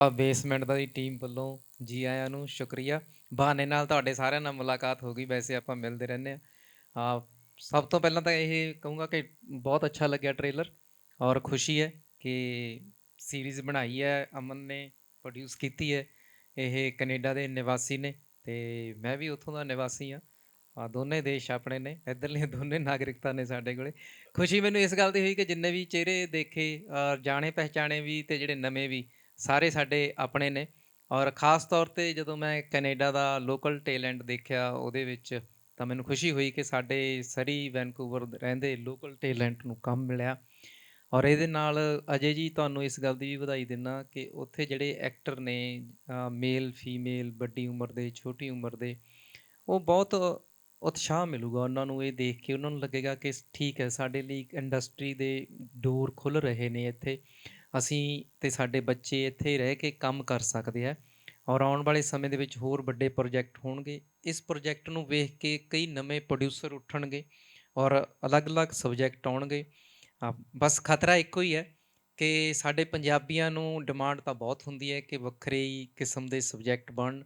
Basement ਦਾ ਦੀ team ਵੱਲੋਂ ਜੀ ਆਇਆਂ ਨੂੰ ਸ਼ੁਕਰੀਆ। ਬਹਾਨੇ ਨਾਲ ਤੁਹਾਡੇ ਸਾਰਿਆਂ ਨਾਲ ਮੁਲਾਕਾਤ ਹੋ ਗਈ, ਵੈਸੇ ਆਪਾਂ ਮਿਲਦੇ ਰਹਿੰਦੇ ਆ ਸਭ ਤੋਂ ਪਹਿਲਾਂ ਤਾਂ ਇਹ ਕਹੂੰਗਾ ਕਿ ਬਹੁਤ ਅੱਛਾ ਲੱਗਿਆ ਟ੍ਰੇਲਰ ਔਰ ਖੁਸ਼ੀ ਹੈ ਕਿ ਸੀਰੀਜ਼ ਬਣਾਈ ਹੈ, ਅਮਨ ਨੇ ਪ੍ਰੋਡਿਊਸ ਕੀਤੀ ਹੈ, ਇਹ ਕੈਨੇਡਾ ਦੇ ਨਿਵਾਸੀ ਨੇ ਤੇ ਮੈਂ ਵੀ ਉੱਥੋਂ ਦਾ ਨਿਵਾਸੀ ਆ ਆ ਦੋਨੇ ਦੇਸ਼ ਆਪਣੇ ਨੇ, ਇੱਧਰਲੀਆਂ ਦੋਨੇ ਨਾਗਰਿਕਤਾ ਨੇ ਸਾਡੇ ਕੋਲੇ। ਖੁਸ਼ੀ ਮੈਨੂੰ ਇਸ ਗੱਲ ਦੀ ਹੋਈ ਕਿ ਜਿੰਨੇ ਵੀ ਚਿਹਰੇ ਦੇਖੇ ਜਾਣੇ ਪਹਿਚਾਣੇ ਵੀ ਤੇ ਜਿਹੜੇ ਨਵੇਂ ਵੀ ਸਾਰੇ ਸਾਡੇ ਆਪਣੇ ਨੇ ਔਰ ਖਾਸ ਤੌਰ ਤੇ ਜਦੋਂ ਮੈਂ ਕੈਨੇਡਾ ਦਾ ਲੋਕਲ ਟੈਲੈਂਟ ਦੇਖਿਆ ਉਹਦੇ ਵਿੱਚ ਤਾਂ ਮੈਨੂੰ ਖੁਸ਼ੀ ਹੋਈ ਕਿ ਸਾਡੇ ਸਰੀ ਵੈਨਕੂਵਰ ਰਹਿੰਦੇ ਲੋਕਲ ਟੈਲੈਂਟ ਨੂੰ ਕੰਮ ਮਿਲਿਆ। ਔਰ ਇਹਦੇ ਨਾਲ ਅਜੇ ਜੀ ਤੁਹਾਨੂੰ ਇਸ ਗੱਲ ਦੀ ਵੀ ਵਧਾਈ ਦਿੰਦਾ ਕਿ ਉੱਥੇ ਜਿਹੜੇ ਐਕਟਰ ਨੇ ਮੇਲ ਫੀਮੇਲ ਵੱਡੀ ਉਮਰ ਦੇ, ਛੋਟੀ ਉਮਰ ਦੇ, ਉਹ ਬਹੁਤ ਉਤਸ਼ਾਹ ਮਿਲੂਗਾ ਉਹਨਾਂ ਨੂੰ ਇਹ ਦੇਖ ਕੇ। ਉਹਨਾਂ ਨੂੰ ਲੱਗੇਗਾ ਕਿ ਠੀਕ ਹੈ, ਸਾਡੇ ਲਈ ਇੰਡਸਟਰੀ ਦੇ ਡੋਰ ਖੁੱਲ ਰਹੇ ਨੇ ਇੱਥੇ। ਅਸੀਂ ਅਤੇ ਸਾਡੇ ਬੱਚੇ ਇੱਥੇ ਰਹਿ ਕੇ ਕੰਮ ਕਰ ਸਕਦੇ ਆ ਔਰ ਆਉਣ ਵਾਲੇ ਸਮੇਂ ਦੇ ਵਿੱਚ ਹੋਰ ਵੱਡੇ ਪ੍ਰੋਜੈਕਟ ਹੋਣਗੇ। ਇਸ ਪ੍ਰੋਜੈਕਟ ਨੂੰ ਵੇਖ ਕੇ ਕਈ ਨਵੇਂ ਪ੍ਰੋਡਿਊਸਰ ਉੱਠਣਗੇ ਔਰ ਅਲੱਗ-ਅਲੱਗ ਸਬਜੈਕਟ ਆਉਣਗੇ। ਬਸ ਖਤਰਾ ਇੱਕੋ ਹੀ ਹੈ ਕਿ ਸਾਡੇ ਪੰਜਾਬੀਆਂ ਨੂੰ ਡਿਮਾਂਡ ਤਾਂ ਬਹੁਤ ਹੁੰਦੀ ਹੈ ਕਿ ਵੱਖਰੇ ਹੀ ਕਿਸਮ ਦੇ ਸਬਜੈਕਟ ਬਣਨ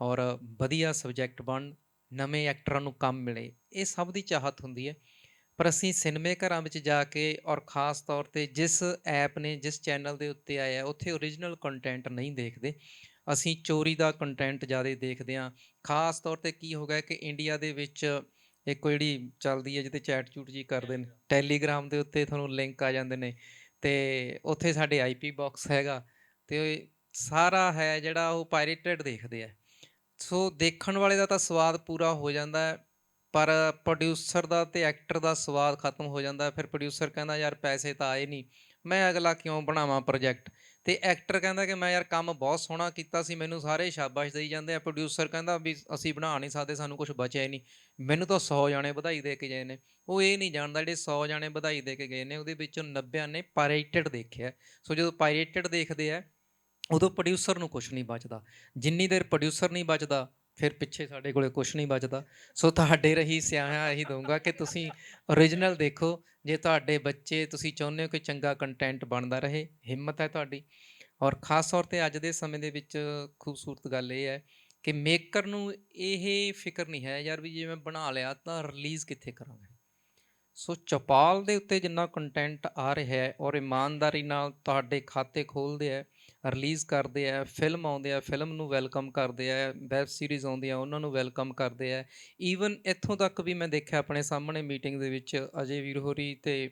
ਔਰ ਵਧੀਆ ਸਬਜੈਕਟ ਬਣਨ, ਨਵੇਂ ਐਕਟਰਾਂ ਨੂੰ ਕੰਮ ਮਿਲੇ, ਇਹ ਸਭ ਦੀ ਚਾਹਤ ਹੁੰਦੀ ਹੈ। ਪਰ ਅਸੀਂ ਸਿਨੇਮੇ ਘਰਾਂ ਵਿੱਚ ਜਾ ਕੇ ਔਰ ਖਾਸ ਤੌਰ ਤੇ ਜਿਸ ਐਪ ਨੇ, ਜਿਸ ਚੈਨਲ ਦੇ ਉੱਤੇ ਆਇਆ, ਉੱਥੇ ਓਰੀਜਨਲ ਕੰਟੈਂਟ ਨਹੀਂ ਦੇਖਦੇ। ਅਸੀਂ ਚੋਰੀ ਦਾ ਕੰਟੈਂਟ ਜ਼ਿਆਦਾ ਦੇਖਦੇ ਹਾਂ। ਖਾਸ ਤੌਰ ਤੇ ਕੀ ਹੋ ਗਿਆ ਕਿ ਇੰਡੀਆ ਦੇ ਵਿੱਚ ਇੱਕ ਜਿਹੜੀ ਚੱਲਦੀ ਹੈ ਜਿੱਤੇ ਚੈਟ ਚੂਟ ਜੀ ਕਰਦੇ ਨੇ ਟੈਲੀਗ੍ਰਾਮ ਦੇ ਉੱਤੇ ਤੁਹਾਨੂੰ ਲਿੰਕ ਆ ਜਾਂਦੇ ਨੇ ਤੇ ਉੱਥੇ ਸਾਡੇ ਆਈਪੀ ਬਾਕਸ ਹੈਗਾ ਤੇ ਸਾਰਾ ਹੈ ਜਿਹੜਾ ਉਹ ਪਾਇਰੇਟਡ ਦੇਖਦੇ ਆ। ਸੋ ਦੇਖਣ ਵਾਲੇ ਦਾ ਤਾਂ ਸਵਾਦ ਪੂਰਾ ਹੋ ਜਾਂਦਾ ਹੈ। ਪਰ ਪ੍ਰੋਡਿਊਸਰ ਦਾ ਤੇ ਐਕਟਰ ਦਾ ਸਵਾਦ ਖਤਮ ਹੋ ਜਾਂਦਾ, ਫਿਰ ਪ੍ਰੋਡਿਊਸਰ ਕਹਿੰਦਾ, ਯਾਰ ਪੈਸੇ ਤਾਂ ਆਏ ਨਹੀਂ ਮੈਂ ਅਗਲਾ ਕਿਉਂ ਬਣਾਵਾਂ ਪ੍ਰੋਜੈਕਟ ਤੇ ਐਕਟਰ ਕਹਿੰਦਾ ਕਿ, ਮੈਂ ਯਾਰ ਕੰਮ ਬਹੁਤ ਸੋਹਣਾ ਕੀਤਾ ਸੀ, ਮੈਨੂੰ ਸਾਰੇ ਸ਼ਾਬਾਸ਼ ਦੇਈ ਜਾਂਦੇ ਆ। ਪ੍ਰੋਡਿਊਸਰ ਕਹਿੰਦਾ ਵੀ, ਅਸੀਂ ਬਣਾ ਨਹੀਂ ਸਕਦੇ, ਸਾਨੂੰ ਕੁਝ ਬਚਿਆ ਹੀ ਨਹੀਂ ਮੈਨੂੰ ਤਾਂ 100 ਜਾਣੇ ਵਧਾਈ ਦੇ ਕੇ ਗਏ ਨੇ। ਉਹ ਇਹ ਨਹੀਂ ਜਾਣਦਾ, ਜਿਹੜੇ 100 ਜਾਣੇ ਵਧਾਈ ਦੇ ਕੇ ਗਏ ਨੇ, ਉਹਦੇ ਵਿੱਚੋਂ 90 ਨੇ ਪਾਇਰੇਟਡ ਦੇਖਿਆ। ਸੋ ਜਦੋਂ ਪਾਇਰੇਟਡ ਦੇਖਦੇ ਆ, ਉਦੋਂ ਪ੍ਰੋਡਿਊਸਰ ਨੂੰ ਕੁਝ ਨਹੀਂ ਬਚਦਾ। ਜਿੰਨੀ ਦੇਰ ਪ੍ਰੋਡਿਊਸਰ ਨਹੀਂ ਬਚਦਾ ਫਿਰ ਪਿੱਛੇ ਸਾਡੇ ਕੋਲੇ ਕੁਝ ਨਹੀਂ ਬਚਦਾ। ਸੋ ਤੁਹਾਡੇ ਰਹੀ ਸਿਆਣਾ ਇਹੀ ਦਊਂਗਾ ਕਿ ਤੁਸੀਂ ਓਰੀਜਨਲ ਦੇਖੋ, ਜੇ ਤੁਹਾਡੇ ਬੱਚੇ ਤੁਸੀਂ ਚਾਹੁੰਦੇ ਹੋ ਕਿ ਚੰਗਾ ਕੰਟੈਂਟ ਬਣਦਾ ਰਹੇ, ਹਿੰਮਤ ਹੈ ਤੁਹਾਡੀ। ਔਰ ਖਾਸ ਤੌਰ ਤੇ ਅੱਜ ਦੇ ਸਮੇਂ ਦੇ ਵਿੱਚ ਖੂਬਸੂਰਤ ਗੱਲ ਇਹ ਹੈ ਕਿ ਮੇਕਰ ਨੂੰ ਇਹ ਫਿਕਰ ਨਹੀਂ ਹੈ ਯਾਰ ਵੀ ਜੇ ਮੈਂ ਬਣਾ ਲਿਆ ਤਾਂ ਰਿਲੀਜ਼ ਕਿੱਥੇ ਕਰਾਂਗਾ। ਸੋ ਚਪਾਲ ਦੇ ਉੱਤੇ ਜਿੰਨਾ ਕੰਟੈਂਟ ਆ ਰਿਹਾ ਹੈ ਔਰ ਇਮਾਨਦਾਰੀ ਨਾਲ ਤੁਹਾਡੇ ਖਾਤੇ ਖੋਲਦੇ ਹੈ ਰਿਲੀਜ਼ ਕਰਦੇ ਆ, ਫਿਲਮ ਆਉਂਦੇ ਆ, ਫਿਲਮ ਨੂੰ ਵੈਲਕਮ ਕਰਦੇ ਆ, ਵੈਬ ਸੀਰੀਜ਼ ਆਉਂਦੀ ਆਉਂਦੀਆਂ, ਉਹਨਾਂ ਨੂੰ ਵੈਲਕਮ ਕਰਦੇ ਆ। ਈਵਨ ਇੱਥੋਂ ਤੱਕ ਵੀ ਮੈਂ ਦੇਖਿਆ ਆਪਣੇ ਸਾਹਮਣੇ ਮੀਟਿੰਗ ਦੇ ਵਿੱਚ ਅਜੇ ਵੀਰ ਹੋਰੀ ਤੇ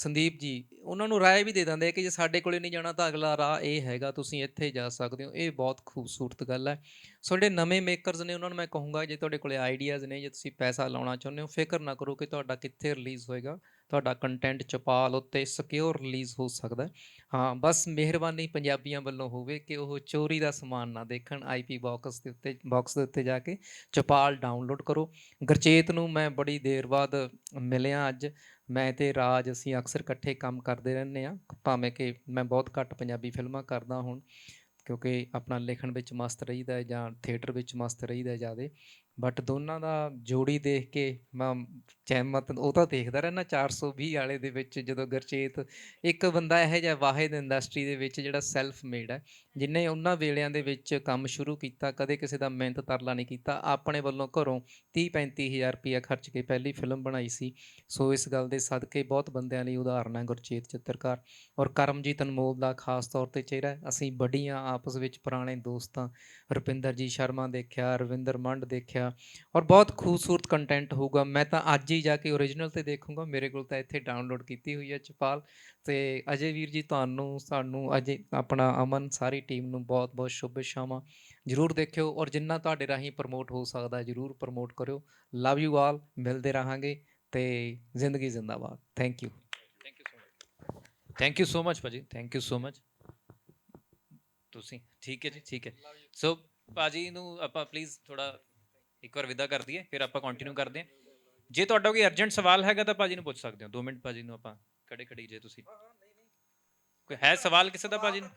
ਸੰਦੀਪ ਜੀ, ਉਹਨਾਂ ਨੂੰ ਰਾਏ ਵੀ ਦੇ ਦਿੰਦੇ ਆ ਕਿ ਜੇ ਸਾਡੇ ਕੋਲੇ ਨਹੀਂ ਜਾਣਾ ਤਾਂ ਅਗਲਾ ਰਾਹ ਇਹ ਹੈਗਾ, ਤੁਸੀਂ ਇੱਥੇ ਜਾ ਸਕਦੇ ਹੋ। ਇਹ ਬਹੁਤ ਖੂਬਸੂਰਤ ਗੱਲ ਹੈ। ਸੋ ਜਿਹੜੇ ਨਵੇਂ ਮੇਕਰਸ ਨੇ ਉਹਨਾਂ ਨੂੰ ਮੈਂ ਕਹੂੰਗਾ, ਜੇ ਤੁਹਾਡੇ ਕੋਲੇ ਆਈਡੀਆਜ਼ ਨੇ, ਜੇ ਤੁਸੀਂ ਪੈਸਾ ਲਾਉਣਾ ਚਾਹੁੰਦੇ ਹੋ, ਫਿਕਰ ਨਾ ਕਰੋ ਕਿ ਤੁਹਾਡਾ ਕਿੱਥੇ ਰਿਲੀਜ਼ ਹੋਏਗਾ। ਤੁਹਾਡਾ ਕੰਟੈਂਟ ਚਪਾਲ ਉੱਤੇ ਸਿਕਿਉਰ ਰਿਲੀਜ਼ ਹੋ ਸਕਦਾ ਹਾਂ। ਬਸ ਮਿਹਰਬਾਨੀ ਪੰਜਾਬੀਆਂ ਵੱਲੋਂ ਹੋਵੇ ਕਿ ਉਹ ਚੋਰੀ ਦਾ ਸਮਾਨ ਨਾ ਦੇਖਣ ਆਈਪੀ ਬਾਕਸ ਦੇ ਉੱਤੇ ਬਾਕਸ ਦੇ ਉੱਤੇ ਜਾ ਕੇ ਚਪਾਲ ਡਾਊਨਲੋਡ ਕਰੋ। ਗੁਰਚੇਤ ਨੂੰ ਮੈਂ ਬੜੀ ਦੇਰ ਬਾਅਦ ਮਿਲਿਆ ਅੱਜ। ਮੈਂ ਤੇ ਰਾਜ ਅਸੀਂ ਅਕਸਰ ਇਕੱਠੇ ਕੰਮ ਕਰਦੇ ਰਹਿੰਦੇ ਆ ਭਾਵੇਂ ਕਿ ਮੈਂ ਬਹੁਤ ਘੱਟ ਪੰਜਾਬੀ ਫਿਲਮਾਂ ਕਰਦਾ ਹੁਣ, ਕਿਉਂਕਿ ਆਪਣਾ ਲਿਖਣ ਵਿੱਚ ਮਸਤ ਰਹੀਦਾ ਜਾਂ ਥੀਏਟਰ ਵਿੱਚ ਮਸਤ ਰਹੀਦਾ ਜਿਆਦੇ। ਬਟ ਦੋਨਾਂ ਦਾ ਜੋੜੀ ਦੇਖ ਕੇ ਮੈਂ ਚਹਿਮਤ ਉਹ ਤਾਂ ਦੇਖਦਾ ਰਹਿਣਾ 420 ਵਾਲੇ ਦੇ ਵਿੱਚ ਜਦੋਂ ਗੁਰਚੇਤ ਇੱਕ ਬੰਦਾ ਇਹੋ ਜਿਹਾ ਵਾਹਿਦ ਇੰਡਸਟਰੀ ਦੇ ਵਿੱਚ ਜਿਹੜਾ ਸੈਲਫ ਮੇਡ ਹੈ, ਜਿਨੇ ਉਹਨਾਂ ਵੇਲਿਆਂ ਦੇ ਵਿੱਚ ਕੰਮ ਸ਼ੁਰੂ ਕੀਤਾ, ਕਦੇ ਕਿਸੇ ਦਾ ਮਿਹਨਤ ਤਰਲਾ ਨਹੀਂ ਕੀਤਾ, ਆਪਣੇ ਵੱਲੋਂ ਘਰੋਂ 30 35000 ਰੁਪਇਆ ਖਰਚ ਕੇ ਪਹਿਲੀ ਫਿਲਮ ਬਣਾਈ ਸੀ। ਸੋ ਇਸ ਗੱਲ ਦੇ ਸਦਕੇ ਬਹੁਤ ਬੰਦਿਆਂ ਲਈ ਉਦਾਹਰਨ ਹੈ ਗੁਰਚੇਤ ਚਿੱਤਰਕਾਰ ਔਰ ਕਰਮਜੀਤ ਅਨਮੋਲ ਦਾ ਖਾਸ ਤੌਰ ਤੇ ਚਿਹਰਾ ਅਸੀਂ ਬੜੀਆਂ ਆਪਸ ਵਿੱਚ ਪੁਰਾਣੇ ਦੋਸਤਾਂ, ਰੁਪਿੰਦਰ ਜੀ ਸ਼ਰਮਾ ਦੇਖਿਆ, ਰਵਿੰਦਰ ਮੰਡ ਦੇਖਿਆ ਔਰ ਬਹੁਤ ਖੂਬਸੂਰਤ ਕੰਟੈਂਟ ਹੋਊਗਾ। ਮੈਂ ਤਾਂ ਅੱਜ ਹੀ ਜਾ ਕੇ ਓਰੀਜਨਲ ਤੇ ਦੇਖੂੰਗਾ। ਮੇਰੇ ਕੋਲ ਤਾਂ ਇੱਥੇ ਡਾਊਨਲੋਡ ਕੀਤੀ ਹੋਈ ਹੈ ਚਪਾਲ। ਤੇ ਅਜੇ ਵੀਰ ਜੀ ਤੁਹਾਨੂੰ ਸਾਨੂੰ ਅਜੇ ਆਪਣਾ ਅਮਨ ਸਾਰੀ ਟੀਮ ਨੂੰ ਬਹੁਤ ਬਹੁਤ ਸ਼ੁਭ ਸ਼ਾਮਾਂ ਜਰੂਰ ਦੇਖਿਓ ਔਰ ਜਿੰਨਾ ਤੁਹਾਡੇ ਰਾਹੀਂ ਪ੍ਰਮੋਟ ਹੋ ਸਕਦਾ ਜਰੂਰ ਪ੍ਰਮੋਟ ਕਰਿਓ। ਲਵ ਯੂ ਆਲ ਮਿਲਦੇ ਰਹਾਂਗੇ ਤੇ ਜ਼ਿੰਦਗੀ ਜ਼ਿੰਦਾਬਾਦ। Thank you thank you so much ਭਾਜੀ। ਥੈਂਕ ਯੂ ਸੋ ਮਚ ਤੁਸੀਂ ਠੀਕ ਹੈ ਜੀ ਠੀਕ ਹੈ। ਸੋ ਭਾਜੀ ਨੂੰ ਆਪਾਂ ਪਲੀਜ਼ ਥੋੜਾ ਇੱਕ ਵਾਰ ਵਿਦਾ ਕਰ ਦਈਏ ਫਿਰ ਆਪਾਂ ਕੰਟੀਨਿਊ ਕਰਦੇ ਹਾਂ। ਜੇ ਤੁਹਾਡਾ ਕੋਈ ਅਰਜੈਂਟ ਸਵਾਲ ਹੈਗਾ ਤਾਂ ਭਾਜੀ ਨੂੰ ਪੁੱਛ ਸਕਦੇ ਹੋ। 2 ਮਿੰਟ ਭਾਜੀ ਨੂੰ ਆਪਾਂ ਖੜੇ ਖੜੀ ਜੇ ਤੁਸੀਂ। ਕੋਈ ਹੈ ਸਵਾਲ ਕਿਸੇ ਦਾ ਭਾਜੀ ਨੂੰ?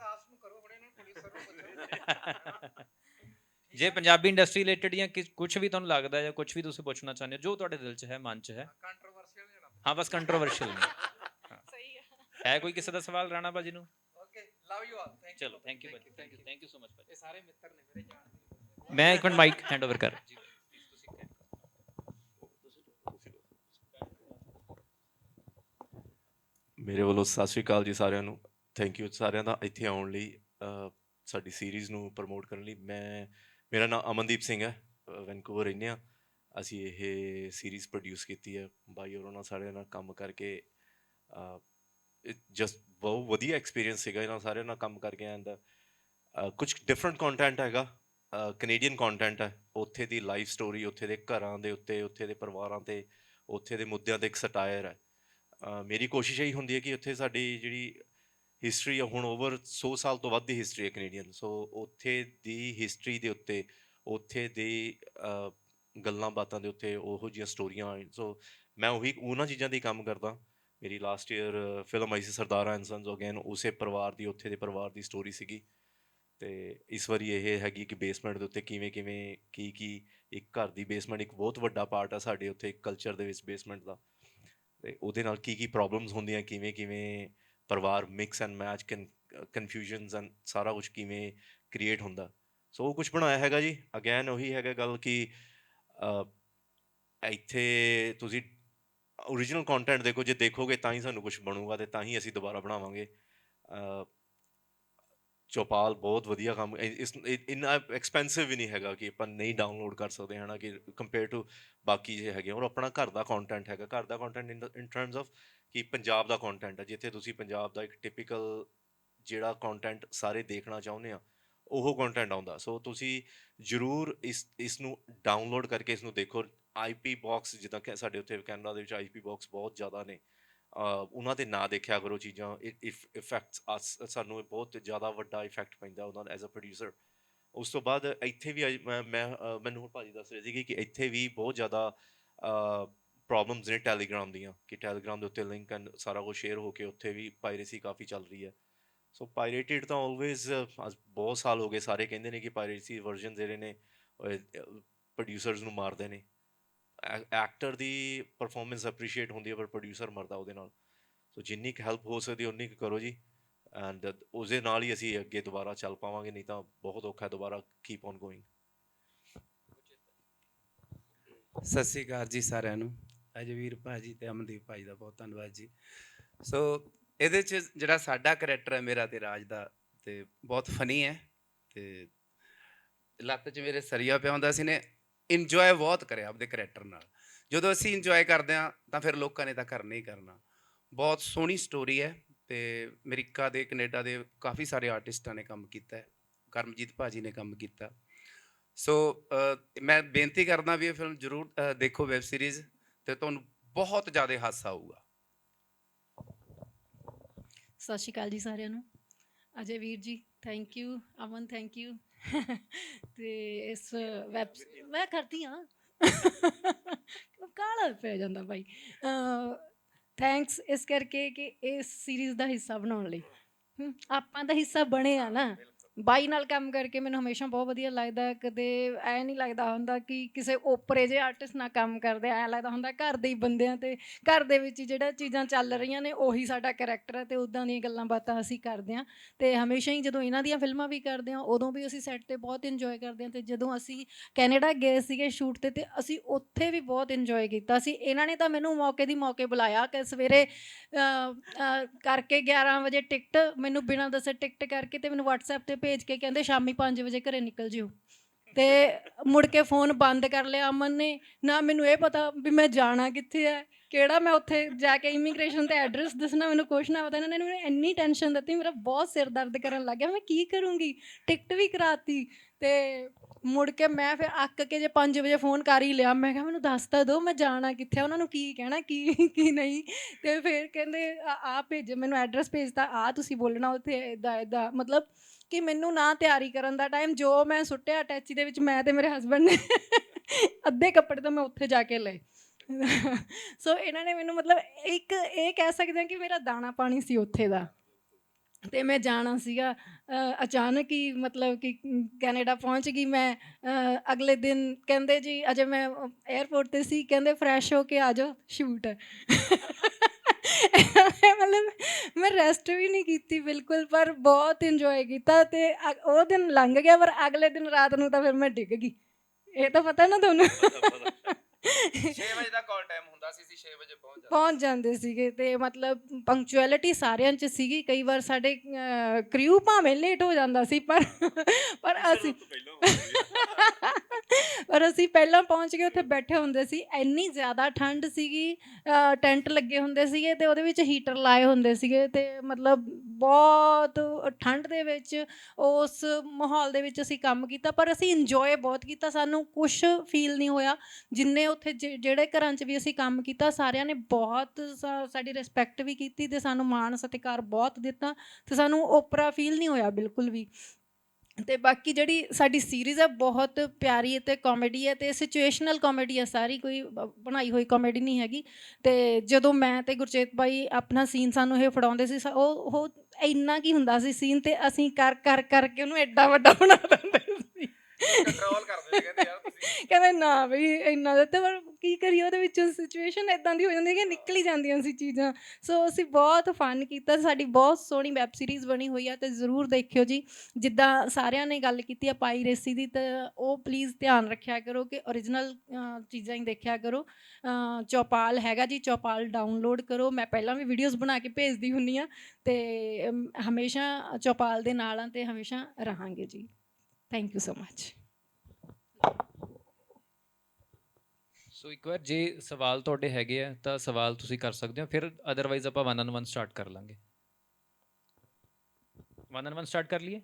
ਜੇ ਪੰਜਾਬੀ ਇੰਡਸਟਰੀ ਰਿਲੇਟਡ ਜਾਂ ਕੁਝ ਵੀ ਤੁਹਾਨੂੰ ਲੱਗਦਾ ਹੈ ਜਾਂ ਕੁਝ ਵੀ ਤੁਸੀਂ ਪੁੱਛਣਾ ਚਾਹੁੰਦੇ ਹੋ ਜੋ ਤੁਹਾਡੇ ਦਿਲ 'ਚ ਹੈ ਮਨ 'ਚ ਹੈ। ਹਾਂ ਬਸ ਕੰਟਰੋਵਰਸ਼ੀਅਲ ਨਹੀਂ ਸਹੀ ਹੈ। ਹੈ ਕੋਈ ਕਿਸੇ ਦਾ ਸਵਾਲ ਰਾਣਾ ਭਾਜੀ ਨੂੰ? Okay love you all thank ਚਲੋ ਥੈਂਕ ਯੂ ਭਾਜੀ thank you thank you so much ਭਾਜੀ। ਇਹ ਸਾਰੇ ਮਿੱਤਰ ਨੇ ਮੇਰੇ ਜਾਣ ਮੈਂ ਇੱਕ ਮਿੰਟ ਮਾਈਕ ਹੈਂਡ ਓਵਰ ਕਰ। ਜੀ। ਮੇਰੇ ਵੱਲੋਂ ਸਤਿ ਸ਼੍ਰੀ ਅਕਾਲ ਜੀ ਸਾਰਿਆਂ ਨੂੰ। ਥੈਂਕ ਯੂ ਸਾਰਿਆਂ ਦਾ ਇੱਥੇ ਆਉਣ ਲਈ ਸਾਡੀ ਸੀਰੀਜ਼ ਨੂੰ ਪ੍ਰਮੋਟ ਕਰਨ ਲਈ। ਮੈਂ, ਮੇਰਾ ਨਾਮ ਅਮਨਦੀਪ ਸਿੰਘ ਹੈ ਵੈਨਕੂਵਰ ਰਹਿੰਦੇ ਆ ਅਸੀਂ ਇਹ ਸੀਰੀਜ਼ ਪ੍ਰੋਡਿਊਸ ਕੀਤੀ ਹੈ। ਬਾਈ ਔਰ ਉਹਨਾਂ ਸਾਰਿਆਂ ਨਾਲ ਕੰਮ ਕਰਕੇ ਜਸਟ ਬਹੁਤ ਵਧੀਆ ਐਕਸਪੀਰੀਅੰਸ ਸੀਗਾ ਇਹਨਾਂ ਸਾਰਿਆਂ ਨਾਲ ਕੰਮ ਕਰਕੇ ਐਂਡ ਕੁਝ ਡਿਫਰੈਂਟ ਕੰਟੈਂਟ ਹੈਗਾ ਕੈਨੇਡੀਅਨ ਕੰਟੈਂਟ ਹੈ। ਉੱਥੇ ਦੀ ਲਾਈਫ ਸਟੋਰੀ ਉੱਥੇ ਦੇ ਘਰਾਂ ਦੇ ਉੱਤੇ, ਉੱਥੇ ਦੇ ਪਰਿਵਾਰਾਂ ਤੇ, ਉੱਥੇ ਦੇ ਮੁੱਦਿਆਂ ਤੇ ਇੱਕ ਸਟਾਇਰ ਹੈ। ਅਹ ਮੇਰੀ ਕੋਸ਼ਿਸ਼ ਇਹੀ ਹੁੰਦੀ ਹੈ ਕਿ ਉੱਥੇ ਸਾਡੀ ਜਿਹੜੀ ਹਿਸਟਰੀ ਆ ਹੁਣ ਓਵਰ 100 ਸਾਲ ਤੋਂ ਵੱਧ ਦੀ ਹਿਸਟਰੀ ਹੈ ਕੈਨੇਡੀਅਨ ਸੋ ਉੱਥੇ ਦੀ ਹਿਸਟਰੀ ਦੇ ਉੱਤੇ ਉੱਥੇ ਦੀ ਅਹ, ਗੱਲਾਂ ਬਾਤਾਂ ਦੇ ਉੱਤੇ ਉਹੋ ਜਿਹੀਆਂ ਸਟੋਰੀਆਂ ਸੋ ਮੈਂ ਉਹੀ ਉਹਨਾਂ ਚੀਜ਼ਾਂ ਦੀ ਕੰਮ ਕਰਦਾ। ਮੇਰੀ ਲਾਸਟ ਈਅਰ ਫਿਲਮ ਆਈ ਸੀ ਸਰਦਾਰ ਐਂਡ ਸੰਸ ਅਗੇਨ ਉਸੇ ਪਰਿਵਾਰ ਦੀ ਉੱਥੇ ਦੇ ਪਰਿਵਾਰ ਦੀ ਸਟੋਰੀ ਸੀਗੀ। ਤੇ ਇਸ ਵਾਰੀ ਇਹ ਹੈਗੀ ਕਿ ਬੇਸਮੈਂਟ ਦੇ ਉੱਤੇ ਕਿਵੇਂ ਕਿਵੇਂ ਕੀ ਕੀ ਇੱਕ ਘਰ ਦੀ ਬੇਸਮੈਂਟ ਇੱਕ ਬਹੁਤ ਵੱਡਾ ਪਾਰਟ ਆ ਸਾਡੇ ਉੱਥੇ ਕਲਚਰ ਦੇ ਵਿੱਚ ਬੇਸਮੈਂਟ ਦਾ। ਤੇ ਉਹਦੇ ਨਾਲ ਕੀ ਕੀ ਪ੍ਰੋਬਲਮਸ ਹੁੰਦੀਆਂ, ਕਿਵੇਂ ਕਿਵੇਂ ਪਰਿਵਾਰ mix and match confusions and ਸਾਰਾ ਕੁਝ ਕਿਵੇਂ ਕ੍ਰੀਏਟ ਹੁੰਦਾ। ਸੋ ਉਹ ਕੁਝ ਬਣਾਇਆ ਹੈਗਾ ਜੀ। ਅਗੇਨ ਉਹੀ ਹੈਗਾ ਗੱਲ ਕਿ ਇੱਥੇ ਤੁਸੀਂ ਓਰੀਜਨਲ ਕੰਟੈਂਟ ਦੇਖੋ, ਜੇ ਦੇਖੋਗੇ ਤਾਂ ਹੀ ਸਾਨੂੰ ਕੁਝ ਬਣੂਗਾ ਤੇ ਤਾਂ ਹੀ ਅਸੀਂ ਦੁਬਾਰਾ ਬਣਾਵਾਂਗੇ। ਚੌਪਾਲ ਬਹੁਤ ਵਧੀਆ ਕੰਮ ਇਸ, ਇਹ- ਇੰਨਾ ਐਕਸਪੈਂਸਿਵ ਵੀ ਨਹੀਂ ਹੈਗਾ ਕਿ ਆਪਾਂ ਨਹੀਂ ਡਾਊਨਲੋਡ ਕਰ ਸਕਦੇ, ਹਨਾ, ਕਿ ਕੰਪੇਅਰ ਟੂ ਬਾਕੀ ਜੇ ਹੈਗੇ ਔਰ ਆਪਣਾ ਘਰ ਦਾ ਕੰਟੈਂਟ ਹੈਗਾ। ਘਰ ਦਾ ਕੰਟੈਂਟ ਇਨ ਟਰਮਸ ਆਫ ਕਿ ਪੰਜਾਬ ਦਾ ਕੰਟੈਂਟ ਹੈ ਜਿੱਥੇ ਤੁਸੀਂ ਪੰਜਾਬ ਦਾ ਇੱਕ ਟਿਪੀਕਲ ਜਿਹੜਾ ਕੰਟੈਂਟ ਸਾਰੇ ਦੇਖਣਾ ਚਾਹੁੰਦੇ ਆ, ਉਹ ਕੰਟੈਂਟ ਆਉਂਦਾ। ਸੋ ਤੁਸੀਂ ਜਰੂਰ ਇਸ ਇਸ ਨੂੰ ਡਾਊਨਲੋਡ ਕਰਕੇ ਇਸ ਨੂੰ ਦੇਖੋ। ਆਈਪੀ ਬਾਕਸ ਜਿੱਦਾਂ ਕਿ ਸਾਡੇ ਉੱਥੇ ਕੈਨੇਡਾ ਦੇ ਵਿੱਚ ਆਈਪੀ ਬਾਕਸ ਬਹੁਤ ਜ਼ਿਆਦਾ ਨੇ। ਉਹਨਾਂ ਦੇ ਨਾਂ ਦੇਖਿਆ ਕਰੋ ਚੀਜ਼ਾਂ ਇਫ ਇਫੈਕਟਸ ਅਸ ਸਾਨੂੰ ਇਹ ਬਹੁਤ ਜ਼ਿਆਦਾ ਵੱਡਾ ਇਫੈਕਟ ਪੈਂਦਾ ਉਹਨਾਂ ਦਾ ਐਜ਼ ਅ ਪ੍ਰੋਡਿਊਸਰ ਉਸ ਤੋਂ ਬਾਅਦ ਇੱਥੇ ਵੀ ਅੱਜ ਮੈਂ ਮੈਂ, ਮੈਨੂੰ ਹੁਣ ਭਾਜੀ ਦੱਸ ਰਹੇ ਸੀਗੇ ਕਿ ਇੱਥੇ ਵੀ ਬਹੁਤ ਜ਼ਿਆਦਾ ਪ੍ਰੋਬਲਮਸ ਨੇ ਟੈਲੀਗ੍ਰਾਮ ਦੀਆਂ ਕਿ ਟੈਲੀਗ੍ਰਾਮ ਦੇ ਉੱਤੇ ਲਿੰਕ ਐਂਡ ਸਾਰਾ ਕੁਝ ਸ਼ੇਅਰ ਹੋ ਕੇ ਉੱਥੇ ਵੀ ਪਾਇਰੇਸੀ ਕਾਫੀ ਚੱਲ ਰਹੀ ਹੈ। ਸੋ ਪਾਇਰੇਟਡ ਤਾਂ ਆਲਵੇਜ਼ ਬਹੁਤ ਸਾਲ ਹੋ ਗਏ ਸਾਰੇ ਕਹਿੰਦੇ ਨੇ ਕਿ ਪਾਇਰੇਸੀ ਵਰਜ਼ਨ ਜਿਹੜੇ ਨੇ ਪ੍ਰੋਡਿਊਸਰਸ ਨੂੰ ਮਾਰਦੇ ਨੇ। ਐਕਟਰ ਦੀ ਪਰਫਾਰਮੈਂਸ ਅਪਰੀਸ਼ੀਏਟ ਹੁੰਦੀ ਹੈ, ਪਰ ਪ੍ਰੋਡਿਊਸਰ ਮਰਦਾ ਉਹਦੇ ਨਾਲ। ਸੋ ਜਿੰਨੀ ਕੁ ਹੈਲਪ ਹੋ ਸਕਦੀ ਉਨੀ ਕੁ ਕਰੋ ਜੀ। ਐਂਡ ਉਸਦੇ ਨਾਲ ਹੀ ਅਸੀਂ ਅੱਗੇ ਦੁਬਾਰਾ ਚੱਲ ਪਾਵਾਂਗੇ, ਨਹੀਂ ਤਾਂ ਬਹੁਤ ਔਖਾ ਦੁਬਾਰਾ keep on going Sat Sri ਅਕਾਲ ਜੀ ਸਾਰਿਆਂ ਨੂੰ। ਅਜਵੀਰ ਭਾਜੀ ਤੇ ਅਮਨਦੀਪ ਭਾਜੀ ਦਾ ਬਹੁਤ ਧੰਨਵਾਦ ਜੀ। ਸੋ ਇਹਦੇ ਚ ਜਿਹੜਾ ਸਾਡਾ ਕਰੈਕਟਰ ਹੈ, ਮੇਰਾ ਤੇ ਰਾਜ ਦਾ, ਤੇ ਬਹੁਤ ਫਨੀ ਹੈ। ਤੇ ਲੱਤ 'ਚ ਮੇਰੇ ਸਰੀਆ ਪਿਆ ਹੁੰਦਾ ਸੀ ਨੇ। ਇੰਜੋਏ ਬਹੁਤ ਕਰਿਆ ਆਪਦੇ ਕਰੈਕਟਰ ਨਾਲ। ਜਦੋਂ ਅਸੀਂ ਇੰਜੋਏ ਕਰਦੇ ਆ ਤਾਂ ਫਿਰ ਲੋਕਾਂ ਨੇ ਤਾਂ ਕਰਨਾ ਹੀ ਕਰਨਾ। ਬਹੁਤ ਸੋਹਣੀ ਸਟੋਰੀ ਹੈ ਤੇ ਅਮਰੀਕਾ ਦੇ, ਕੈਨੇਡਾ ਦੇ ਕਾਫੀ ਸਾਰੇ ਆਰਟਿਸਟਾਂ ਨੇ ਕੰਮ ਕੀਤਾ ਹੈ। ਕਰਮਜੀਤ ਭਾਜੀ ਨੇ ਕੰਮ ਕੀਤਾ। ਸੋ ਮੈਂ ਬੇਨਤੀ ਕਰਦਾ ਵੀ ਇਹ ਫਿਲਮ ਜਰੂਰ ਦੇਖੋ ਵੈਬ ਸੀਰੀਜ਼ ਤੇ ਤੁਹਾਨੂੰ ਬਹੁਤ ਜ਼ਿਆਦਾ ਹਾਸਾ ਆਊਗਾ। ਸਤਿ ਸ਼੍ਰੀ ਅਕਾਲ ਜੀ ਸਾਰਿਆਂ ਨੂੰ। ਅਜੇ ਵੀਰ ਜੀ thank you Aman thank you ਤੇ ਇਸ ਵੈਬ ਮੈਂ ਕਰਦੀ ਹਾਂ ਕਾਲਾ ਪੈ ਜਾਂਦਾ ਭਾਈ। ਥੈਂਕਸ ਇਸ ਕਰਕੇ ਕਿ ਇਸ ਸੀਰੀਜ਼ ਦਾ ਹਿੱਸਾ ਬਣਾਉਣ ਲਈ। ਆਪਾਂ ਦਾ ਹਿੱਸਾ ਬਣੇ ਆ ਨਾ ਬਾਈ ਨਾਲ ਕੰਮ ਕਰਕੇ ਮੈਨੂੰ ਹਮੇਸ਼ਾ ਬਹੁਤ ਵਧੀਆ ਲੱਗਦਾ, ਕਦੇ ਐ ਨਹੀਂ ਲੱਗਦਾ ਹੁੰਦਾ ਕਿ ਕਿਸੇ ਓਪਰੇ ਜੇ ਆਰਟਿਸਟ ਨਾਲ ਕੰਮ ਕਰਦੇ, ਐ ਲੱਗਦਾ ਹੁੰਦਾ ਘਰ ਦੇ ਹੀ ਬੰਦਿਆਂ ਤੇ, ਘਰ ਦੇ ਵਿੱਚ ਜਿਹੜਾ ਚੀਜ਼ਾਂ ਚੱਲ ਰਹੀਆਂ ਨੇ, ਉਹੀ ਸਾਡਾ ਕੈਰੈਕਟਰ ਹੈ ਤੇ ਉਦਾਂ ਦੀਆਂ ਗੱਲਾਂ ਬਾਤਾਂ ਅਸੀਂ ਕਰਦੇ ਹਾਂ। ਤੇ ਹਮੇਸ਼ਾ ਹੀ ਜਦੋਂ ਇਹਨਾਂ ਦੀਆਂ ਫਿਲਮਾਂ ਵੀ ਕਰਦੇ ਹਾਂ, ਉਦੋਂ ਵੀ ਅਸੀਂ ਸੈੱਟ ਤੇ ਬਹੁਤ ਇੰਜੋਏ ਕਰਦੇ ਹਾਂ ਤੇ ਜਦੋਂ ਅਸੀਂ ਕੈਨੇਡਾ ਗਏ ਸੀਗੇ ਸ਼ੂਟ ਤੇ ਤੇ ਅਸੀਂ ਉੱਥੇ ਵੀ ਬਹੁਤ ਇੰਜੋਏ ਕੀਤਾ ਸੀ। ਇਹਨਾਂ ਨੇ ਤਾਂ ਮੈਨੂੰ ਮੌਕੇ ਦੀ ਮੌਕੇ ਬੁਲਾਇਆ ਕਿ ਸਵੇਰੇ ਕਰਕੇ 11 ਵਜੇ ਟਿਕਟ ਮੈਨੂੰ ਬਿਨਾਂ ਦੱਸੇ ਟਿਕਟ ਕਰਕੇ ਤੇ ਮੈਨੂੰ WhatsApp ਤੇ ਭੇਜ ਕੇ ਕਹਿੰਦੇ ਸ਼ਾਮੀ 5 ਵਜੇ ਘਰੇ ਨਿਕਲ ਜਿਓ। ਤੇ ਮੁੜ ਕੇ ਫੋਨ ਬੰਦ ਕਰ ਲਿਆ ਅਮਨ ਨੇ। ਨਾ ਮੈਨੂੰ ਇਹ ਪਤਾ ਵੀ ਮੈਂ ਜਾਣਾ ਕਿੱਥੇ ਹੈ, ਕਿਹੜਾ ਮੈਂ ਉੱਥੇ ਜਾ ਕੇ ਇਮੀਗ੍ਰੇਸ਼ਨ ਤੇ ਐਡਰੈਸ ਦੱਸਣਾ, ਮੈਨੂੰ ਕੁਛ ਨਾ ਪਤਾ। ਇਹਨਾਂ ਨੇ ਮੈਨੂੰ ਇੰਨੀ ਟੈਨਸ਼ਨ ਦਿੱਤੀ, ਮੇਰਾ ਬਹੁਤ ਸਿਰ ਦਰਦ ਕਰਨ ਲੱਗ ਗਿਆ ਮੈਂ ਕੀ ਕਰੂੰਗੀ? ਟਿਕਟ ਵੀ ਕਰਾਤੀ। ਤੇ ਮੁੜ ਕੇ ਮੈਂ ਫਿਰ ਅੱਕ ਕੇ ਜੇ 5 ਵਜੇ ਫੋਨ ਕਰ ਹੀ ਲਿਆ, ਮੈਂ ਕਿਹਾ ਮੈਨੂੰ ਦੱਸ ਤਾਂ ਦਿਓ ਮੈਂ ਜਾਣਾ ਕਿੱਥੇ ਉਹਨਾਂ ਨੂੰ ਕੀ ਕਹਿਣਾ, ਕੀ ਕੀ ਨਹੀਂ। ਤੇ ਫਿਰ ਕਹਿੰਦੇ, ਆ ਆਹ ਭੇਜ, ਮੈਨੂੰ ਐਡਰੈਸ ਭੇਜਤਾ ਆ ਤੁਸੀਂ ਬੋਲਣਾ ਉੱਥੇ ਇਦਾਂ ਇਦਾਂ ਮਤਲਬ ਕਿ ਮੈਨੂੰ ਨਾ ਤਿਆਰੀ ਕਰਨ ਦਾ ਟਾਈਮ ਜੋ ਮੈਂ ਸੁੱਟਿਆ ਅਟੈਚੀ ਦੇ ਵਿੱਚ, ਮੈਂ ਤੇ ਮੇਰੇ ਹਸਬੰਡ ਨੇ ਅੱਧੇ ਕੱਪੜੇ ਤਾਂ ਮੈਂ ਉੱਥੇ ਜਾ ਕੇ ਲਏ। ਸੋ ਇਹਨਾਂ ਨੇ ਮੈਨੂੰ ਮਤਲਬ ਇੱਕ ਇਹ ਕਹਿ ਸਕਦੇ ਹਾਂ ਕਿ ਮੇਰਾ ਦਾਣਾ ਪਾਣੀ ਸੀ ਉੱਥੇ ਦਾ। ਤੇ ਮੈਂ ਜਾਣਾ ਸੀਗਾ ਅਚਾਨਕ ਹੀ ਮਤਲਬ ਕਿ ਕੈਨੇਡਾ ਪਹੁੰਚ ਗਈ ਮੈਂ ਅਗਲੇ ਦਿਨ ਕਹਿੰਦੇ ਜੀ, ਅਜੇ ਮੈਂ 에ਅਰਪੋਰਟ ਤੇ ਸੀ, ਕਹਿੰਦੇ ਫਰੈਸ਼ ਹੋ ਕੇ ਆ ਜਾਓ ਸ਼ੂਟ ਮਤਲਬ ਮੈਂ ਰੈਸਟ ਵੀ ਨਹੀਂ ਕੀਤੀ ਬਿਲਕੁਲ, ਪਰ ਬਹੁਤ ਇੰਜੋਏ ਕੀਤਾ ਤੇ ਅ- ਉਹ ਦਿਨ ਲੰਘ ਗਿਆ, ਪਰ ਅਗਲੇ ਦਿਨ ਰਾਤ ਨੂੰ ਤਾਂ ਫਿਰ ਮੈਂ ਡਿੱਗ ਗਈ। ਇਹ ਤਾਂ ਪਤਾ ਨਾ ਤੁਹਾਨੂੰ। 6 ਵਜੇ ਦਾ ਕਾਲ ਟਾਈਮ ਹੁੰਦਾ ਸੀ ਅਸੀਂ 6 ਵਜੇ ਪਹੁੰਚ ਜਾਂਦੇ ਪਹੁੰਚ ਜਾਂਦੇ ਸੀਗੇ ਤੇ ਮਤਲਬ ਪੰਕਚੁਅਲਿਟੀ ਸਾਰਿਆਂ 'ਚ ਸੀਗੀ ਕਈ ਵਾਰ ਸਾਡੇ ਕ੍ਰਿਊ ਭਾਵੇਂ ਲੇਟ ਹੋ ਜਾਂਦਾ ਸੀ ਪਰ ਪਰ ਅਸੀਂ ਪਰ ਅਸੀਂ ਪਹਿਲਾਂ ਪਹੁੰਚ ਕੇ ਉੱਥੇ ਬੈਠੇ ਹੁੰਦੇ ਸੀ ਇੰਨੀ ਜ਼ਿਆਦਾ ਠੰਡ ਸੀਗੀ ਟੈਂਟ ਲੱਗੇ ਹੁੰਦੇ ਸੀਗੇ ਤੇ ਉਹਦੇ ਵਿੱਚ ਹੀਟਰ ਲਾਏ ਹੁੰਦੇ ਸੀਗੇ ਤੇ ਮਤਲਬ ਬਹੁਤ ਠੰਡ ਦੇ ਵਿੱਚ ਉਸ ਮਾਹੌਲ ਦੇ ਵਿੱਚ ਅਸੀਂ ਕੰਮ ਕੀਤਾ ਪਰ ਅਸੀਂ ਇੰਜੋਏ ਬਹੁਤ ਕੀਤਾ ਸਾਨੂੰ ਕੁਝ ਫੀਲ ਨਹੀਂ ਹੋਇਆ ਜਿੰਨੇ ਉੱਥੇ ਜਿ- ਜਿਹੜੇ ਘਰਾਂ 'ਚ ਵੀ ਅਸੀਂ ਕੰਮ ਕੀਤਾ, ਸਾਰਿਆਂ ਨੇ ਬਹੁਤ ਸਾਡੀ ਰਿਸਪੈਕਟ ਵੀ ਕੀਤੀ ਤੇ ਸਾਨੂੰ ਮਾਣ ਸਤਿਕਾਰ ਬਹੁਤ ਦਿੱਤਾ ਤੇ ਸਾਨੂੰ ਓਪਰਾ ਫੀਲ ਨਹੀਂ ਹੋਇਆ ਬਿਲਕੁਲ ਵੀ। ਤੇ ਬਾਕੀ ਜਿਹੜੀ ਸਾਡੀ ਸੀਰੀਜ਼ ਹੈ ਬਹੁਤ ਪਿਆਰੀ ਤੇ ਕਾਮੇਡੀ ਹੈ ਤੇ ਸਿਚੁਏਸ਼ਨਲ ਕਾਮੇਡੀ ਹੈ ਸਾਰੀ ਕੋਈ ਬ- ਬਣਾਈ ਹੋਈ ਕਾਮੇਡੀ ਨਹੀਂ ਹੈਗੀ। ਤੇ ਜਦੋਂ ਮੈਂ ਤੇ ਗੁਰਚੇਤ ਭਾਈ ਆਪਣਾ ਸੀਨ ਸਾਨੂੰ ਇਹ ਫੜਾਉਂਦੇ ਸੀ ਉਹ ਉਹ ਇੰਨਾ ਕੀ ਹੁੰਦਾ ਸੀ ਸੀਨ ਤੇ ਅਸੀਂ ਕਰ ਕਰ, ਕਰਕੇ ਉਹਨੂੰ ਐਡਾ ਵੱਡਾ ਬਣਾ ਦਿੰਦੇ ਕੰਟਰੋਲ ਕਰਦੇ ਕਹਿੰਦੇ ਯਾਰ ਤੁਸੀਂ ਕਹਿੰਦੇ ਨਾ ਬਈ ਇੰਨਾ ਦਿੱਤੇ ਪਰ ਕੀ ਕਰੀਏ, ਉਹਦੇ ਵਿੱਚ ਸਿਚੁਏਸ਼ਨ ਇਦਾਂ ਦੀ ਹੋ ਜਾਂਦੀ ਹੈ ਕਿ ਨਿਕਲ ਹੀ ਜਾਂਦੀਆਂ ਸੀ ਚੀਜ਼ਾਂ। ਸੋ ਅਸੀਂ ਬਹੁਤ ਫਨ ਕੀਤਾ, ਸਾਡੀ ਬਹੁਤ ਸੋਹਣੀ ਵੈਬ ਸੀਰੀਜ਼ ਬਣੀ ਹੋਈ ਆ, ਤੇ ਜ਼ਰੂਰ ਦੇਖਿਓ ਜੀ। ਜਿੱਦਾਂ ਸਾਰਿਆਂ ਨੇ ਗੱਲ ਕੀਤੀ ਆ ਪਾਈ ਰੇਸੀ ਦੀ, ਤਾਂ ਉਹ ਪਲੀਜ਼ ਧਿਆਨ ਰੱਖਿਆ ਕਰੋ ਕਿ origignal ਚੀਜ਼ਾਂ ਹੀ ਦੇਖਿਆ ਕਰੋ। ਚੌਪਾਲ ਹੈਗਾ ਜੀ, ਚੌਪਾਲ ਡਾਊਨਲੋਡ ਕਰੋ। ਮੈਂ ਪਹਿਲਾਂ ਵੀ ਵੀਡੀਓਜ਼ ਬਣਾ ਕੇ ਭੇਜਦੀ ਹੁੰਨੀ ਆ, ਤੇ ਹਮੇਸ਼ਾ ਚੌਪਾਲ ਦੇ ਨਾਲ ਆ, ਤੇ ਹਮੇਸ਼ਾ ਰਹਾਂਗੇ ਜੀ। ਥੈਂਕ ਯੂ ਸੋ ਮੱਚ ਸੋ ਇੱਕ ਵਾਰ ਜੇ ਸਵਾਲ ਤੁਹਾਡੇ ਹੈਗੇ ਆ, ਤਾਂ ਸਵਾਲ ਤੁਸੀਂ ਕਰ ਸਕਦੇ ਹੋ, ਫਿਰ ਅਦਰਵਾਈਜ਼ ਆਪਾਂ ਵਨ ਔਨ ਵਨ ਸਟਾਰਟ ਕਰ ਲਾਂਗੇ। ਵਨ ਔਨ ਵਨ ਸਟਾਰਟ ਕਰ ਲਈਏ?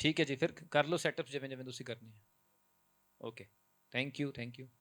ਠੀਕ ਹੈ ਜੀ, ਫਿਰ ਕਰ ਲਓ ਸੈਟਅਪ ਜਿਵੇਂ ਜਿਵੇਂ ਤੁਸੀਂ ਕਰਨੀ ਹੈ। Okay thank you thank you